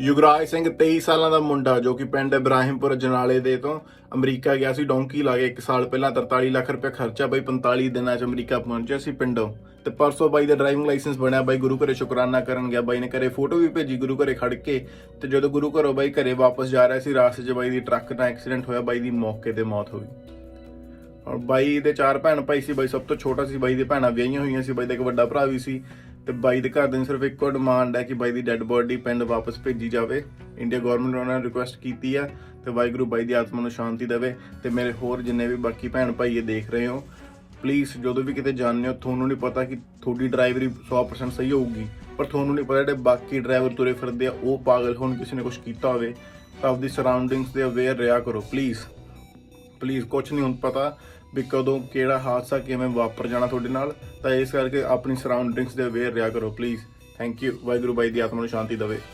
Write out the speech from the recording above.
ਯੁਗਰਾਜ ਸਿੰਘ 23 ਸਾਲਾਂ ਦਾ ਮੁੰਡਾ ਜੋ ਕਿ ਪਿੰਡ ਇਬਰਾਹਿਮਪੁਰ ਜਨਾਲੇ ਦੇ ਤੋਂ ਅਮਰੀਕਾ ਗਿਆ ਸੀ, ਡੋਂਕੀ ਲਾ ਕੇ 1 ਸਾਲ ਪਹਿਲਾਂ 43 ਲੱਖ ਰੁਪਏ ਖਰਚਾ ਬਈ 45 ਦਿਨਾਂ ਚ ਅਮਰੀਕਾ ਪਹੁੰਚਿਆ ਸੀ ਪਿੰਡੋਂ। ਤੇ ਪਰਸੋਂ ਬਾਈ ਦਾ ਡਰਾਈਵਿੰਗ ਲਾਇਸੈਂਸ ਬਣਿਆ, ਬਾਈ ਗੁਰੂ ਘਰੇ ਸ਼ੁਕਰਾਨਾ ਕਰਨ ਗਿਆ। ਬਾਈ ਨੇ ਘਰੇ ਫੋਟੋ ਵੀ ਭੇਜੀ ਗੁਰੂ ਘਰੇ ਖੜ ਕੇ ਤੇ ਜਦੋਂ ਗੁਰੂ ਘਰੋਂ ਬਾਈ ਘਰੇ ਵਾਪਸ ਜਾ ਰਿਹਾ ਸੀ, ਰਾਸਤੇ 'ਚ ਬਾਈ ਦੀ ਟਰੱਕ ਨਾਲ ਐਕਸੀਡੈਂਟ ਹੋਇਆ, ਬਾਈ ਦੀ ਮੌਕੇ ਤੇ ਮੌਤ ਹੋ ਗਈ। ਔਰ ਬਾਈ ਦੇ ਚਾਰ ਭੈਣ ਭਾਈ ਸੀ, ਬਾਈ ਸਭ ਤੋਂ ਛੋਟਾ ਸੀ, ਬਾਈ ਦੇ ਭੈਣਾਂ ਵਿਆਹੀਆਂ ਹੋਈਆਂ ਸੀ, ਬਾਈ ਦਾ ਇੱਕ ਵੱਡਾ ਭਰਾ ਵੀ ਸੀ। ਤੇ ਬਾਈ ਦੇ ਘਰ ਦੇ ਨੂੰ ਸਿਰਫ ਇੱਕੋ ਡਿਮਾਂਡ ਹੈ ਕਿ ਬਾਈ ਦੀ ਡੈੱਡ ਬੋਡੀ ਪਿੰਡ ਵਾਪਸ ਭੇਜੀ ਜਾਵੇ। ਇੰਡੀਆ ਗਵਰਨਮੈਂਟ ਉਹਨਾਂ ਨੇ ਰਿਕੁਐਸਟ ਕੀਤੀ ਆ ਤੇ ਵਾਹਿਗੁਰੂ ਬਾਈ ਦੀ ਆਤਮਾ ਨੂੰ ਸ਼ਾਂਤੀ ਦੇਵੇ ਤੇ ਮੇਰੇ ਹੋਰ ਜਿੰਨੇ ਵੀ ਬਾਕੀ ਭੈਣ ਭਾਈ ਇਹ ਦੇਖ ਰਹੇ ਹੋ ਪਲੀਜ਼ ਜਦੋਂ ਵੀ ਕਿਤੇ ਜਾਂਦੇ ਹੋ, ਤੁਹਾਨੂੰ ਨਹੀਂ ਪਤਾ ਕਿ ਤੁਹਾਡੀ ਡਰਾਈਵਰੀ 100% ਸਹੀ ਹੋਊਗੀ, ਪਰ ਤੁਹਾਨੂੰ ਨਹੀਂ ਪਤਾ ਜਿਹੜੇ ਬਾਕੀ ਡਰਾਈਵਰ ਤੁਰੇ ਫਿਰਦੇ ਆ, ਉਹ ਪਾਗਲ ਹੋਣ, ਕਿਸੇ ਨੇ ਕੁਝ ਕੀਤਾ ਹੋਵੇ, ਤਾਂ ਆਪਦੀ ਸਰਾਊਂਡਿੰਗਸ ਦੇ ਅਵੇਅਰ ਰਿਹਾ ਕਰੋ ਪਲੀਜ਼ ਪਲੀਜ਼ ਕੁਝ ਨਹੀਂ, ਹੁਣ ਪਤਾ ਵੀ ਕਦੋਂ ਕਿਹੜਾ ਹਾਦਸਾ ਕਿਵੇਂ ਵਾਪਰ ਜਾਣਾ ਤੁਹਾਡੇ ਨਾਲ। ਤਾਂ ਇਸ ਕਰਕੇ ਆਪਣੀ ਸਰਾਊਂਡਿੰਗਸ ਦੇ ਅਵੇਅਰ ਰਿਹਾ ਕਰੋ ਪਲੀਜ਼ ਥੈਂਕ ਯੂ ਵਾਹਿਗੁਰੂ ਬਾਈ ਦੀ ਆਤਮਾ ਨੂੰ ਸ਼ਾਂਤੀ ਦੇਵੇ।